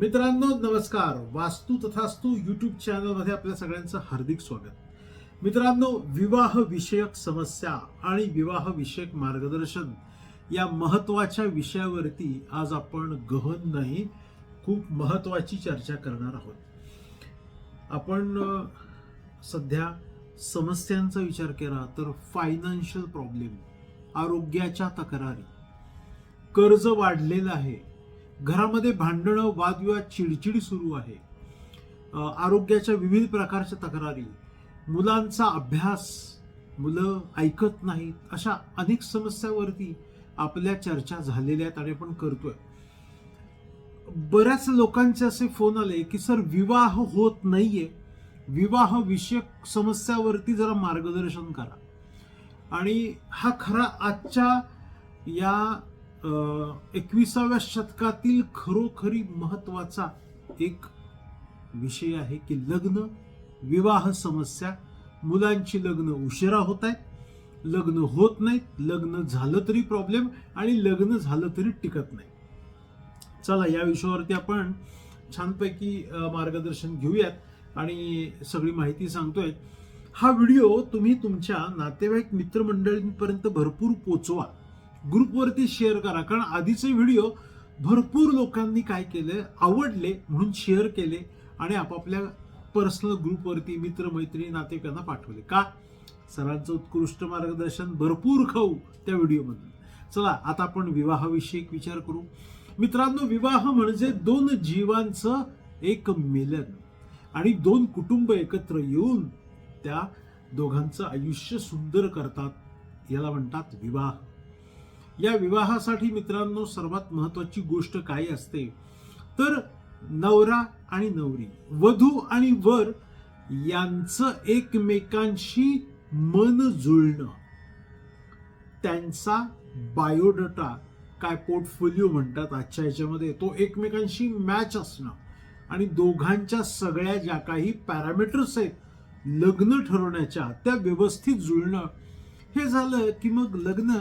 मित्रांनो नमस्कार. वास्तू तथास्तू युट्यूब चॅनलमध्ये आपल्या सगळ्यांचं हार्दिक स्वागत. मित्रांनो विवाह विषयक समस्या आणि विवाह विषयक मार्गदर्शन या महत्त्वाच्या विषयावरती आज आपण गहन नाही खूप महत्वाची चर्चा करणार आहोत. आपण सध्या समस्यांचा विचार केला तर फायनान्शियल प्रॉब्लेम आरोग्याच्या तक्रारी. कर्ज वाढलेलं आहे घरामध्ये भांडणं वादविवाद चिडचिड सुरू आहे. आरोग्याच्या विविध प्रकारच्या तक्रारी मुलांचा अभ्यास मुलं ऐकत नाहीत अशा अनेक समस्यावरती आपल्या चर्चा झालेल्या आहेत आणि आपण करतोय. बऱ्याच लोकांचे असे फोन आले की सर विवाह होत नाहीये. विवाह विषयक समस्यावरती जरा मार्गदर्शन करा. आणि हा खरा आजच्या या एकविसाव्या शतकातील खरोखरी महत्त्वाचा एक विषय आहे की लग्न विवाह समस्या. मुलांची लग्न उशिरा होत आहेत लग्न होत नाहीत लग्न झालं तरी प्रॉब्लेम आणि लग्न झालं तरी टिकत नाही. चला या विषयावरती आपण छानपैकी मार्गदर्शन घेऊयात आणि सगळी माहिती सांगतोय. हा व्हिडिओ तुम्ही तुमच्या नातेवाईक मित्रमंडळींपर्यंत भरपूर पोचवा. ग्रुपवरती शेअर करा. कारण आधीचे व्हिडिओ भरपूर लोकांनी काय केलं? आवडले म्हणून शेअर केले आणि आपापल्या पर्सनल ग्रुपवरती मित्रमैत्रिणी नातेवाईकांना पाठवले. का? सरांचं उत्कृष्ट मार्गदर्शन भरपूर खाऊ त्या व्हिडिओमधून. चला आता आपण विवाहाविषयी एक विचार करू. मित्रांनो विवाह म्हणजे दोन जीवांचं एक मिलन आणि दोन कुटुंब एकत्र येऊन त्या दोघांचं आयुष्य सुंदर करतात. याला म्हणतात विवाह. या विवाहासाठी मित्रांनो सर्वात महत्वाची गोष्ट काय असते? तर नवरा आणि नवरी वधू आणि वर यांचं एकमेकांशी मन जुळणं त्यांचा बायोडाटा काय पोर्टफोलिओ म्हणतात आजच्या ह्याच्यामध्ये तो एकमेकांशी मॅच असणं आणि दोघांच्या सगळ्या ज्या काही पॅरामीटर्स आहेत लग्न ठरवण्याच्या त्या व्यवस्थित जुळणं हे झालं की मग लग्न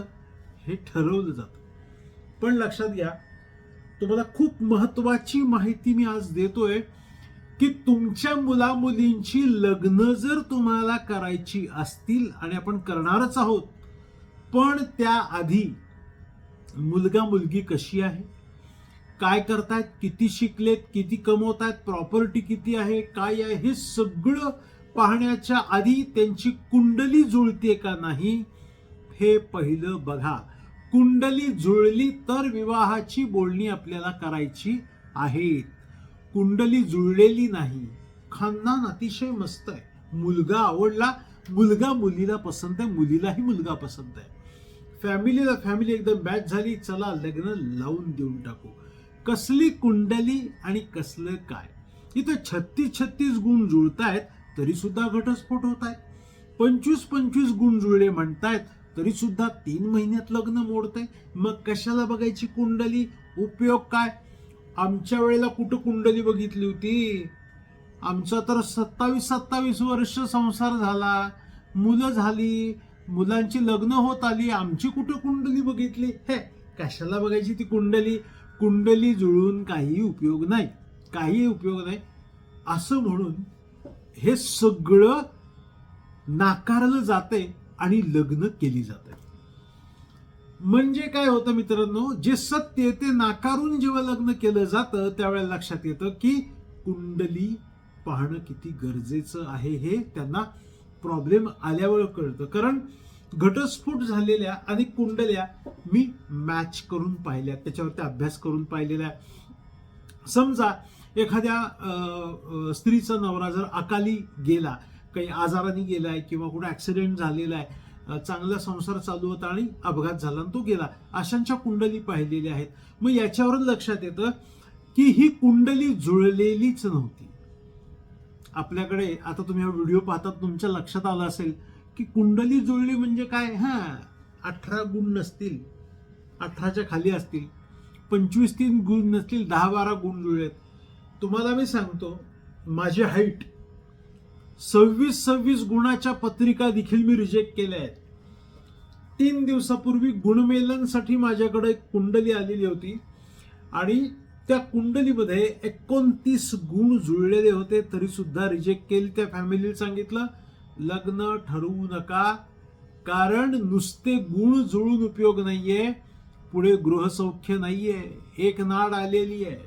हे ठरवलं जातं. पण लक्षात घ्या तुम्हाला खूप महत्वाची माहिती मी आज देतोय की तुमच्या मुला मुलींची लग्न जर तुम्हाला करायची असतील आणि आपण करणारच आहोत पण त्याआधी मुलगा मुलगी कशी आहे? काय करतायत? किती शिकलेत? किती कमवतायत? प्रॉपर्टी किती आहे? काय आहे? हे सगळं पाहण्याच्या आधी त्यांची कुंडली जुळते का नाही हे पहिलं बघा. कुंडली जुळली तर विवाहाची बोलणी आपल्याला करायची आहेत कुंडली जुळलेली नाही. खानदान अतिशय मस्त आहे. मुलगा आवडला मुलगा मुलीला पसंत आहे मुलीलाही मुलगा पसंत आहे. फॅमिलीला फॅमिली एकदम मॅच झाली चला लग्न लावून देऊन टाकू. कसली कुंडली आणि कसलं काय? इथं छत्तीस छत्तीस गुण जुळतायत तरी सुद्धा घटस्फोट होत आहेत पंचवीस पंचवीस गुण जुळले म्हणतायत तरी सुद्धा तीन महिन्यात लग्न मोडतंय. मग कशाला बघायची कुंडली? उपयोग काय? आमच्या वेळेला कुठं कुंडली बघितली होती? आमचा तर सत्तावीस सत्तावीस वर्ष संसार झाला. मुलं झाली मुलांची लग्न होत आली आमची कुठं कुंडली बघितली? हे कशाला बघायची ती कुंडली? कुंडली जुळून काही उपयोग नाही. काही उपयोग नाही. असं म्हणून हे सगळं नाकारलं जाते आणि लग्न केली जातात म्हणजे काय होतं मित्रांनो जे सत्य ते नाकारून जेव्हा लग्न केलं जातं त्यावेळेला लक्षात येतं की कुंडली पाहणं किती गरजेचं आहे हे त्यांना प्रॉब्लेम आल्यावर कळतं. कारण घटस्फोट झालेल्या आणि कुंडल्या मी मॅच करून पाहिल्या त्याच्यावरती अभ्यास करून पाहिलेल्या. समजा एखाद्या स्त्रीचा नवरा जर अकाली गेला काही आजाराने गेलाय किंवा कुठं ॲक्सिडेंट झालेला आहे चांगला संसार चालू होता आणि अपघात झाला आणि तो गेला. अशांच्या कुंडली पाहिलेल्या आहेत. मग याच्यावरून लक्षात येतं की ही कुंडली जुळलेलीच नव्हती. आपल्याकडे आता तुम्ही हा व्हिडिओ पाहता तुमच्या लक्षात आला असेल की कुंडली जुळली म्हणजे काय? हां अठरा गुण नसतील. अठराच्या खाली असतील. पंचवीस तीन गुण नसतील. दहा बारा गुण जुळलेत. तुम्हाला मी सांगतो माझी हाईट सव्वीस सव्वीस गुणाच्या पत्रिका देखील मी रिजेक्ट केल्या आहेत. तीन दिवसापूर्वी गुणमेलनसाठी माझ्याकडे एक कुंडली आलेली होती. आणि त्या कुंडलीमध्ये एकोणतीस गुण जुळलेले होते तरी सुद्धा रिजेक्ट केले. त्या फॅमिलीला सांगितलं लग्न ठरवू नका कारण नुसते गुण जुळून उपयोग नाहीये पुढे गृहसौख्य नाहीये एक नाड आलेली आहे.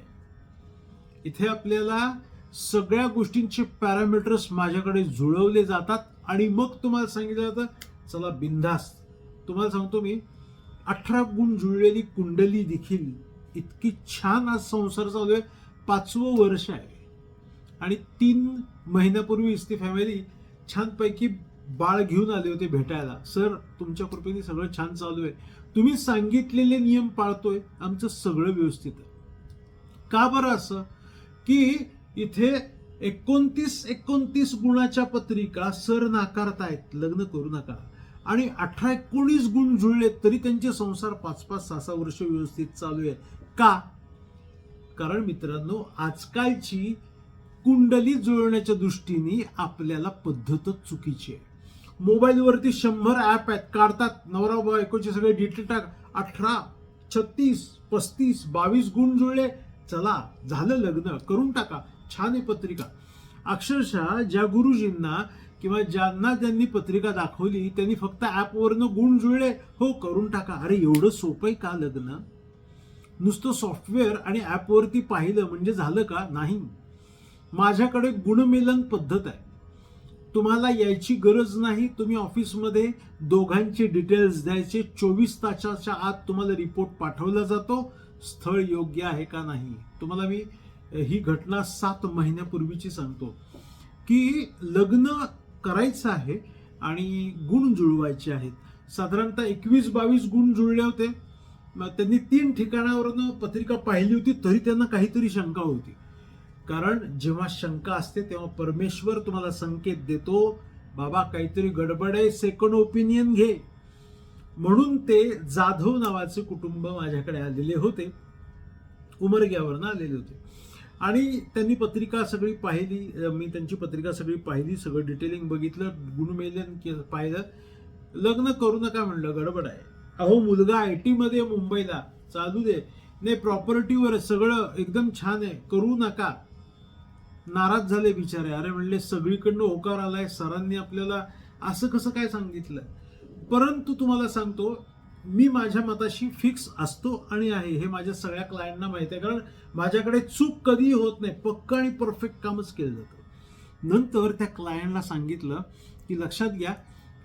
इथे आपल्याला सगळ्या गोष्टींचे पॅरामीटर्स माझ्याकडे जुळवले जातात आणि मग तुम्हाला सांगितलं जातं चला बिंदास्त तुम्हाला सांगतो मी अठरा गुण जुळलेली कुंडली देखील इतकी छान आज संसार चालू आहे. पाचवं वर्ष आहे. आणि तीन महिन्यापूर्वीच ती फॅमिली छानपैकी बाळ घेऊन आले होते भेटायला. सर तुमच्या कृपेने सगळं छान चालू आहे. तुम्ही सांगितलेले नियम पाळतोय. आमचं सगळं व्यवस्थित आहे. का बरं असं? की इथे एकोणतीस एकोणतीस गुणाच्या पत्रिका सर नाकारतायत. लग्न करू नका. आणि अठरा एकोणीस गुण जुळले तरी त्यांचे संसार पाच पाच सहा सहा वर्ष व्यवस्थित चालू आहे का? कारण मित्रांनो आजकालची कुंडली जुळवण्याच्या दृष्टीने आपल्याला पद्धतच चुकीची आहे. मोबाईलवरती शंभर ॲप आहेत. काढतात. नवरा बायकोचे सगळे डिटेल टाक. अठरा छत्तीस पस्तीस बावीस गुण जुळले. चला झालं लग्न. करून टाका. छान आहे पत्रिका. अक्षरशः ज्या गुरुजींना किंवा ज्यांना त्यांनी पत्रिका दाखवली त्यांनी फक्त ॲपवरनं गुण जुळले. हो करून टाका. अरे एवढं सोपं आहे का लग्न? नुसतं सॉफ्टवेअर आणि ॲपवरती पाहिलं म्हणजे झालं का? नाही. माझ्याकडे गुणमेलन पद्धत आहे. तुम्हाला यायची गरज नाही. तुम्ही ऑफिसमध्ये दोघांचे डिटेल्स द्यायचे. चोवीस तासाच्या आत तुम्हाला रिपोर्ट पाठवला जातो. स्थळ योग्य आहे का नाही? तुम्हाला मी ही घटना सात महिन्यापूर्वीची सांगतो. की लग्न करायचं आहे आणि गुण जुळवायचे आहेत. साधारणतः एकवीस बावीस गुण जुळले होते. मग त्यांनी तीन ठिकाणावरून पत्रिका पाहिली होती तरी त्यांना काहीतरी शंका होती. कारण जेव्हा शंका असते तेव्हा परमेश्वर तुम्हाला संकेत देतो बाबा काहीतरी गडबड आहे सेकंड ओपिनियन घे. म्हणून ते जाधव नावाचे कुटुंब माझ्याकडे आलेले होते. उमरग्यावरनं आलेले होते. आणि त्यांनी पत्रिका सगळी पाहिली मी त्यांची पत्रिका सगळी पाहिली सगळं डिटेलिंग बघितलं गुणमेलन के- पाहिलं. लग्न करू नका म्हणलं गडबड आहे. अहो मुलगा आय टीमध्ये मुंबईला चालू दे. नाही प्रॉपर्टीवर सगळं एकदम छान आहे करू नका. नाराज झाले बिचारे. अरे म्हणले सगळीकडनं होकार आलाय सरांनी आपल्याला असं कसं काय सांगितलं? परंतु तुम्हाला सांगतो मी माझ्या मताशी फिक्स असतो आणि आहे हे माझ्या सगळ्या क्लायंटना माहिती आहे. कारण माझ्याकडे चूक कधीही होत नाही पक्क आणि परफेक्ट कामच केलं जातं. नंतर त्या क्लायंटला सांगितलं की लक्षात घ्या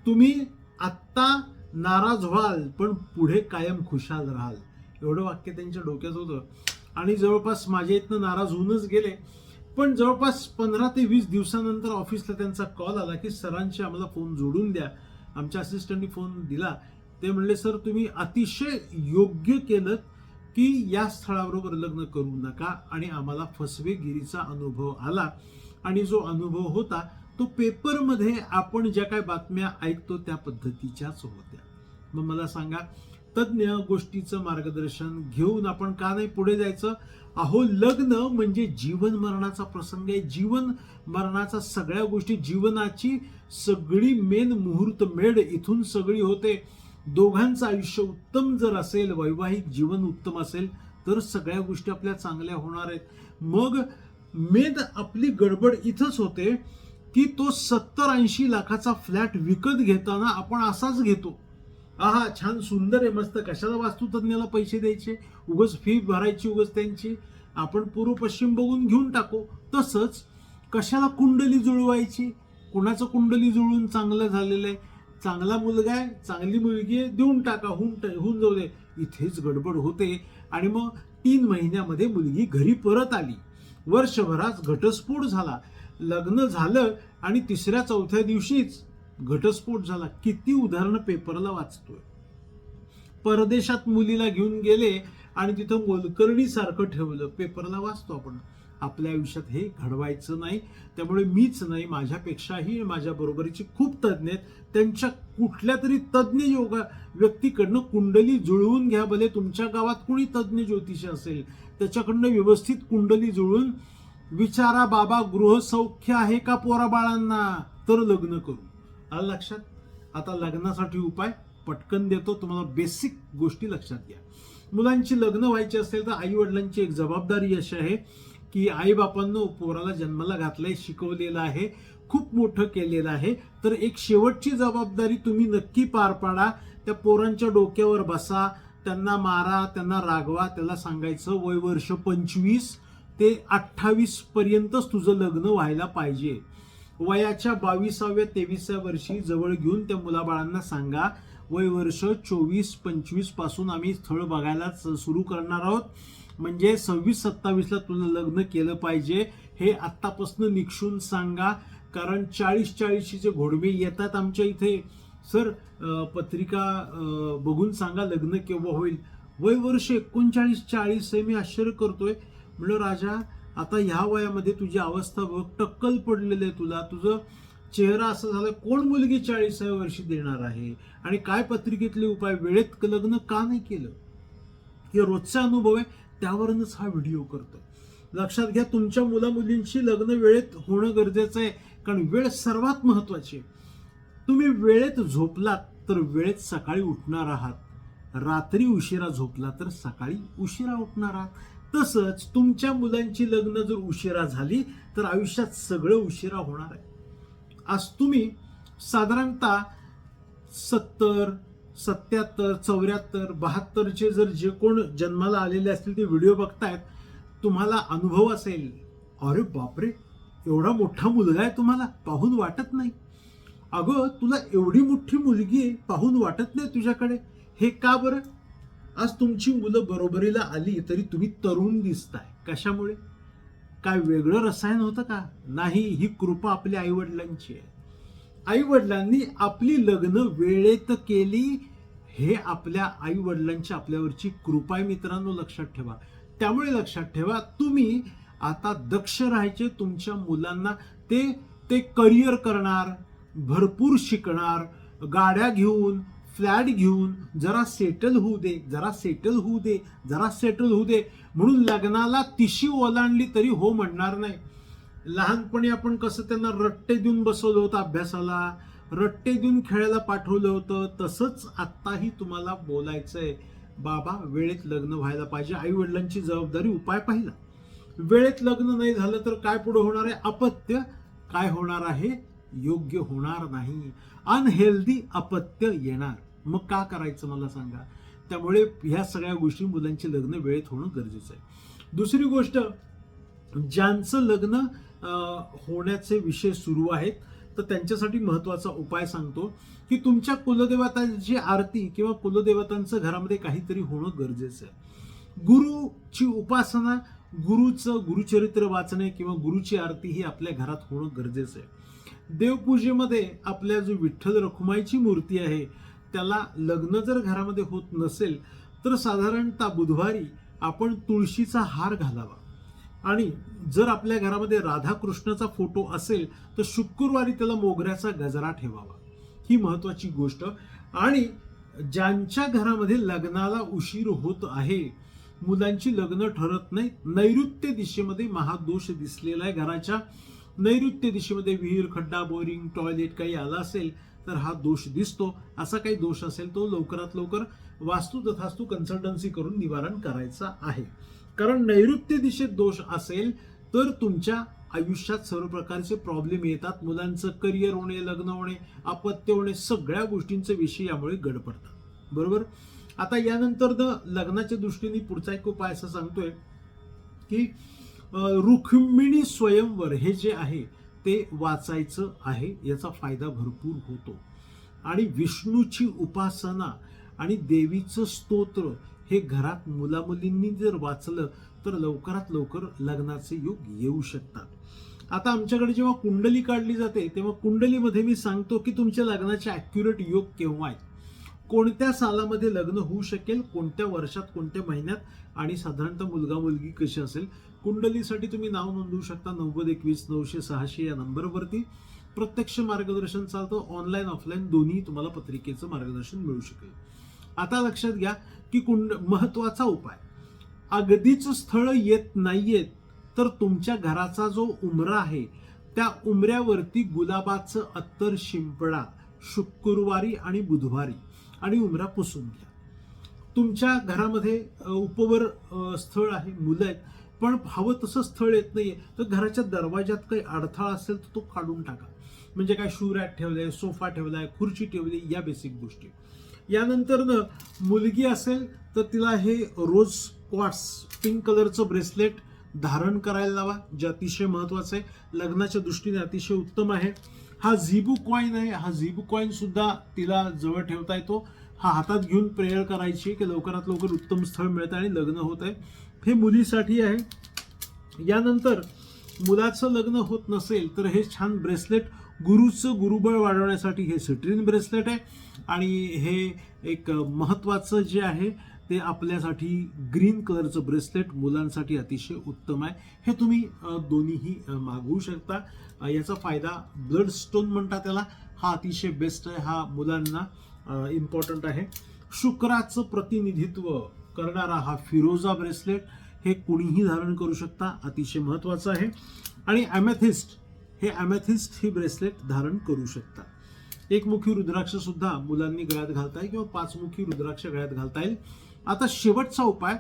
तुम्ही आत्ता नाराज व्हाल पण पुढे कायम खुशाल राहाल. एवढं वाक्य त्यांच्या डोक्यात होतं. आणि जवळपास माझ्या इथनं नाराज होऊनच गेले. पण जवळपास पंधरा ते वीस दिवसानंतर ऑफिसला त्यांचा कॉल आला की सरांशी आम्हाला फोन जोडून द्या. आमच्या असिस्टंटनी फोन दिला. ते म्हणले सर तुम्ही अतिशय योग्य केलं की या स्थळाबरोबर लग्न करू नका. आणि आम्हाला फसवेगिरीचा अनुभव आला. आणि जो अनुभव होता तो पेपरमध्ये आपण ज्या काय बातम्या ऐकतो त्या पद्धतीच्याच होत्या. मग मला सांगा तज्ज्ञ गोष्टीचं मार्गदर्शन घेऊन आपण का नाही पुढे जायचं? अहो लग्न म्हणजे जीवन मरणाचा प्रसंग आहे. जीवन मरणाचा सगळ्या गोष्टी जीवनाची सगळी मेन मुहूर्त मेढ इथून सगळी होते. दोघांचं आयुष्य उत्तम जर असेल वैवाहिक जीवन उत्तम असेल तर सगळ्या गोष्टी आपल्या चांगल्या होणार आहेत. मग मेद आपली गडबड इथंच होते की तो सत्तर ऐंशी लाखाचा फ्लॅट विकत घेताना आपण असाच घेतो. आहा छान सुंदर आहे मस्त. कशाला वास्तुतज्ञाला पैसे द्यायचे? उगच फी भरायची उगच त्यांची. आपण पूर्व पश्चिम बघून घेऊन टाकू. तसंच कशाला कुंडली जुळवायची? कुणाचं कुंडली जुळून चांगलं झालेलं आहे? चांगला मुलगा आहे चांगली मुलगी आहे देऊन टाका होऊन होऊन जाऊ दे. इथेच गडबड होते आणि मग तीन महिन्यामध्ये मुलगी घरी परत आली. वर्षभरात घटस्फोट झाला. लग्न झालं आणि तिसऱ्या चौथ्या दिवशीच घटस्फोट झाला. किती उदाहरणं पेपरला वाचतोय. परदेशात मुलीला घेऊन गेले आणि तिथं मोलकर्णीसारखं ठेवलं. पेपरला वाचतो आपण. आपल्या आयुष्यात हे घडवायचं नाही. त्यामुळे मीच नाही माझ्यापेक्षाही माझ्या बरोबरीचे खूप तज्ज्ञ आहेत. त्यांच्या कुठल्या तरी तज्ज्ञ योगा व्यक्तीकडनं कुंडली जुळवून घ्या भले तुमच्या गावात कुणी तज्ज्ञ ज्योतिषी असेल. त्याच्याकडनं व्यवस्थित कुंडली जुळून विचारा बाबा गृहसौख्य आहे का पोरा बाळांना? तर लग्न करू. आलं लक्षात? आता लग्नासाठी उपाय? पटकन देतो. तुम्हाला बेसिक गोष्टी लक्षात घ्या. मुलांची लग्न व्हायची असेल तर आई वडिलांची एक जबाबदारी अशी आहे की आईबापांनो पोराला जन्माला घातलंय शिकवलेलं आहे खूप मोठं केलेलं आहे. तर एक शेवटची जबाबदारी तुम्ही नक्की पार पाडा. त्या पोरांच्या डोक्यावर बसा. त्यांना मारा त्यांना रागवा त्याला सांगायचं वय वर्ष पंचवीस ते अठ्ठावीस पर्यंतच तुझं लग्न व्हायला पाहिजे. वयाच्या बावीसाव्या तेविसाव्या वर्षी जवळ घेऊन त्या मुलाबाळांना सांगा. वय वर्ष चोवीस पंचवीसपासून आम्ही स्थळ बघायला सुरू करणार आहोत. म्हणजे सव्वीस सत्तावीसला तुला लग्न केलं पाहिजे हे आत्तापासून निक्षून सांगा. कारण चाळीस चाळीशीचे घोडवे येतात आमच्या इथे सर पत्रिका बघून सांगा लग्न केव्हा होईल. वय वर्ष एकोणचाळीस चाळीस आहे मी आश्चर्य करतोय. म्हणलं राजा आता ह्या वयामध्ये तुझी अवस्था बघ टक्कल पडलेलं आहे तुला. तुझं चेहरा असं झाला कोण मुलगी चाळीसाव्या वर्षी देणार आहे? आणि काय पत्रिकेतले उपाय? वेळेत लग्न का नाही केलं? हे रोजचा अनुभव आहे त्यावरूनच हा व्हिडिओ करतो लक्षात घ्या तुमच्या मुला मुलींशी लग्न वेळेत होणं गरजेचं आहे कारण वेळ सर्वात महत्वाची आहे. तुम्ही वेळेत झोपलात तर वेळेत सकाळी उठणार आहात. रात्री उशिरा झोपला तर सकाळी उशिरा उठणार आहात. तसंच तुमच्या मुलांची लग्न जर उशिरा झाली तर आयुष्यात सगळं उशिरा होणार आहे. आज तुम्ही साधारणतः सत्तर सत्याहत्तर चौऱ्याहत्तर बहात्तरचे जर जे कोण जन्माला आलेले असतील ते व्हिडिओ बघतायत तुम्हाला अनुभव असेल. अरे बापरे एवढा मोठा मुलगा आहे तुम्हाला? पाहून वाटत नाही. अगं तुला एवढी मोठी मुलगी आहे पाहून वाटत नाही तुझ्याकडे? हे का बरं? आज तुमची मुलं बरोबरीला आली तरी तुम्ही तरुण दिसताय. कशामुळे? काय वेगळं रसायन होतं का? नाही ही कृपा आपल्या आईवडिलांची आहे. आई वडिलांनी आपली लग्न वेळेत केली हे आपल्या आई वडिलांची आपल्यावरची कृपा आहे मित्रांनो लक्षात ठेवा. त्यामुळे लक्षात ठेवा तुम्ही आता दक्ष राहायचे तुमच्या मुलांना. ते ते करिअर करणार भरपूर शिकणार गाड्या घेऊन फ्लॅट घेऊन जरा सेटल होऊ दे जरा सेटल होऊ दे जरा सेटल होऊ दे. म्हणून लग्नाला तिशी ओलांडली तरी हो म्हणणार नाही. लहानपणी आपण कसं त्यांना रट्टे देऊन बसवलं होतं अभ्यासाला रट्टे देऊन खेळायला पाठवलं होतं तसंच आत्ताही तुम्हाला बोलायचं आहे बाबा वेळेत लग्न व्हायला पाहिजे. आई वडिलांची जबाबदारी उपाय पाहिला. वेळेत लग्न नाही झालं तर काय पुढे होणार आहे? अपत्य. काय होणार आहे? योग्य होणार नाही. अनहेल्दी अपत्य येणार. मग का करायचं मला सांगा? त्यामुळे ह्या सगळ्या गोष्टी मुलांचे लग्न वेळेत होणं गरजेचं आहे. दुसरी गोष्ट ज्यांचं लग्न होण्याचे विषय सुरू आहेत तर त्यांच्यासाठी महत्त्वाचा उपाय सांगतो की तुमच्या कुलदेवतांची आरती किंवा कुलदेवतांचं घरामध्ये काहीतरी होणं गरजेचं आहे. गुरुची उपासना गुरुचं गुरुचरित्र वाचणे किंवा गुरुची आरती ही आपल्या घरात होणं गरजेचं आहे. देवपूजेमध्ये आपल्या जो विठ्ठल रखुमाईची मूर्ती आहे त्याला लग्न जर घरामध्ये होत नसेल तर साधारणतः बुधवारी आपण तुळशीचा हार घालावा. आणि जर आपल्या घरामध्ये राधाकृष्णाचा फोटो असेल तर शुक्रवारी त्याला मोगऱ्याचा गजरा ठेवावा. ही महत्त्वाची गोष्ट. आणि ज्यांच्या घरामध्ये लग्नाला उशीर होत आहे मुलांची लग्न ठरत नाही नैऋत्य दिशेमध्ये महादोष दिसलेला आहे घराच्या. नैऋत्य दिशेमध्ये विहीर खड्डा बोरिंग टॉयलेट काही आला असेल तर हा दोष दिसतो. असा काही दोष असेल तो लवकरात लवकर वास्तू तथास्तू कन्सल्टन्सी करून निवारण करायचा आहे. कारण नैऋत्य दिशेत दोष असेल तर तुमच्या आयुष्यात सर्व प्रकारचे प्रॉब्लेम येतात. मुलांचं करिअर होणे लग्न होणे अपत्य होणे सगळ्या गोष्टींचे विषय यामुळे गडपडतात. बरोबर? आता यानंतर द लग्नाच्या दृष्टीने पुढचा एक उपाय असं सांगतोय की रुक्मिणी स्वयंवर हे जे आहे ते वाचायचं आहे याचा फायदा भरपूर होतो. आणि विष्णूची उपासना आणि देवीचं स्तोत्र हे घरात मुलामुलींनी जर वाचलं तर लवकरात लवकर लग्नाचे योग येऊ शकतात. आता आमच्याकडे जेव्हा कुंडली काढली जाते तेव्हा कुंडलीमध्ये मी सांगतो की तुमच्या लग्नाचे ॲक्युरेट योग केव्हा आहेत? कोणत्या सालामध्ये लग्न होऊ शकेल कोणत्या वर्षात कोणत्या महिन्यात? आणि साधारणतः मुलगा मुलगी कशी असेल? कुंडलीसाठी तुम्ही नाव नोंदवू शकता नव्वद एकवीस नऊशे सहाशे या नंबरवरती. प्रत्यक्ष मार्गदर्शन चालतं ऑनलाईन ऑफलाईन दोन्ही तुम्हाला पत्रिकेचं मार्गदर्शन मिळू शकेल. आता लक्षात घ्या की कुंड महत्त्वाचा उपाय. अगदीच स्थळ येत नाहीयेत तर तुमच्या घराचा जो उमरा आहे त्या उमऱ्यावरती गुलाबाचं अत्तर शिंपडा शुक्रवारी आणि बुधवारी. आणि उमरा पुसून घ्या. तुमच्या घरामध्ये उपवर स्थळ आहे मुलं आहेत पण हवं तसं स्थळ येत नाहीये. तर घराच्या दरवाज्यात काही अडथळा असेल तर तो काढून टाका. म्हणजे काय शू ठेवलाय सोफा ठेवलाय खुर्ची ठेवली या बेसिक गोष्टी. यानंतर न मुलगी असेल तर तिला हे रोज क्वाट्स पिंक कलरचं ब्रेसलेट धारण करायला लावा जे अतिशय महत्त्वाचं आहे. लग्नाच्या दृष्टीने अतिशय उत्तम आहे. हा झिबू कॉईन आहे. हा झिबू कॉईन सुद्धा तिला जवळ ठेवता येतो. हा हातात घेऊन प्रेयर करायची की लवकरात लवकर उत्तम स्थळ मिळतं आणि लग्न होत आहे हे मुलीसाठी आहे. यानंतर मुलाचं लग्न होत नसेल तर हे छान ब्रेसलेट गुरुचं गुरुबळ वाढवण्यासाठी हे सिट्रीन ब्रेसलेट आहे. आणि हे एक महत्त्वाचं जे आहे ते आपल्यासाठी ग्रीन कलरचं ब्रेसलेट मुलांसाठी अतिशय उत्तम आहे. हे तुम्ही दोन्हीही मागवू शकता. याचा फायदा ब्लड स्टोन म्हणतात त्याला. हा अतिशय बेस्ट आहे. हा मुलांना इम्पॉर्टंट आहे. शुक्राचं प्रतिनिधित्व करणारा हा फिरोजा ब्रेसलेट हे कुणीही धारण करू शकता अतिशय महत्त्वाचं आहे. आणि ॲमेथिस्ट हे ॲमेथिस्ट ही ब्रेसलेट धारण करू शकता. एकमुखी रुद्राक्ष सुद्धा मुलांनी गळ्यात घालता येईल किंवा पाचमुखी रुद्राक्ष गळ्यात घालता येईल. आता शेवटचा उपाय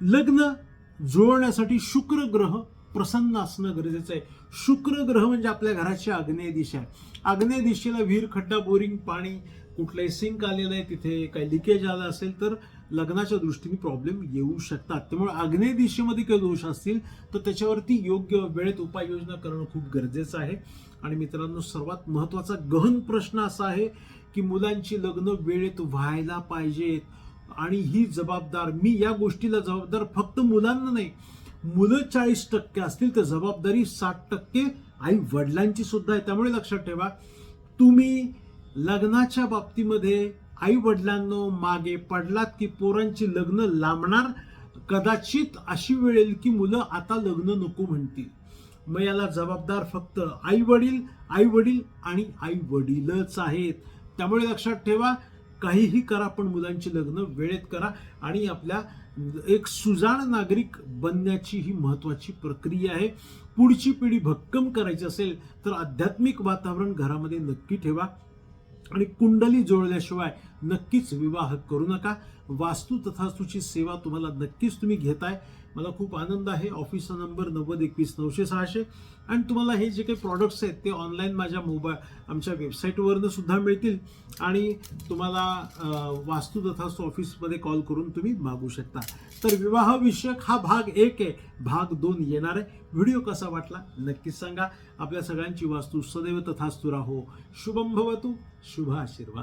लग्न जुळवण्यासाठी शुक्र ग्रह प्रसन्न असणं गरजेचं आहे. शुक्र ग्रह म्हणजे आपल्या घराची आग्नेय दिशा आहे. आग्नेय दिशेला विहीर खड्डा बोरिंग पाणी कुठलंही सिंक आलेलं आहे तिथे काही लिकेज आलं असेल तर लग्नाच्या दृष्टीने प्रॉब्लेम येऊ शकतात. त्यामुळे आग्नेय दिशेमध्ये काही दोष असतील तर त्याच्यावरती योग्य वेळेत उपाययोजना करणं खूप गरजेचं आहे. आणि मित्रांनो सर्वात महत्त्वाचा गहन प्रश्न असा आहे की मुलांची लग्न वेळेत व्हायला पाहिजेत. आणि ही जबाबदार मी या गोष्टीला जबाबदार फक्त मुलांना नाही मुलं चाळीस टक्के असतील तर जबाबदारी साठ टक्के आई वडिलांची सुद्धा आहे. त्यामुळे लक्षात ठेवा तुम्ही लग्नाच्या बाबतीमध्ये आई वडिलांनो मागे पडलात की पोरांची लग्न लांबणार? कदाचित अशी वेळ येईल की मुलं आता लग्न नको म्हणतील. मग याला जबाबदार फक्त आई वडील आई वडील आणि आई वडीलच आहेत. त्यामुळे लक्षात ठेवा काहीही करा पण मुलांची लग्न वेळेत करा आणि आपल्या एक सुजाण नागरिक बनण्याची ही महत्त्वाची प्रक्रिया आहे. पुढची पिढी भक्कम करायची असेल तर आध्यात्मिक वातावरण घरामध्ये नक्की ठेवा. आणि कुंडली जुळल्याशिवाय नक्कीच विवाह करू नका. वास्तू तथास्तूची सेवा तुम्हाला नक्कीच तुम्ही घेताय. मला खूप आनंद आहे. ऑफिसचा नंबर नव्वद एकवीस नऊशे सहाशे. आणि तुम्हाला हे जे काही प्रॉडक्ट्स आहेत ते ऑनलाईन माझ्या मोबाईल आमच्या वेबसाईटवरनं सुद्धा मिळतील. आणि तुम्हाला वास्तू तथास्तू ऑफिसमध्ये कॉल करून तुम्ही मागू शकता. तर विवाहविषयक हा भाग एक आहे. भाग दोन येणार आहे. व्हिडिओ कसा वाटला नक्कीच सांगा. आपल्या सगळ्यांची वास्तू सदैव तथास्तू राहो. शुभम भवतु. शुभ आशीर्वाद.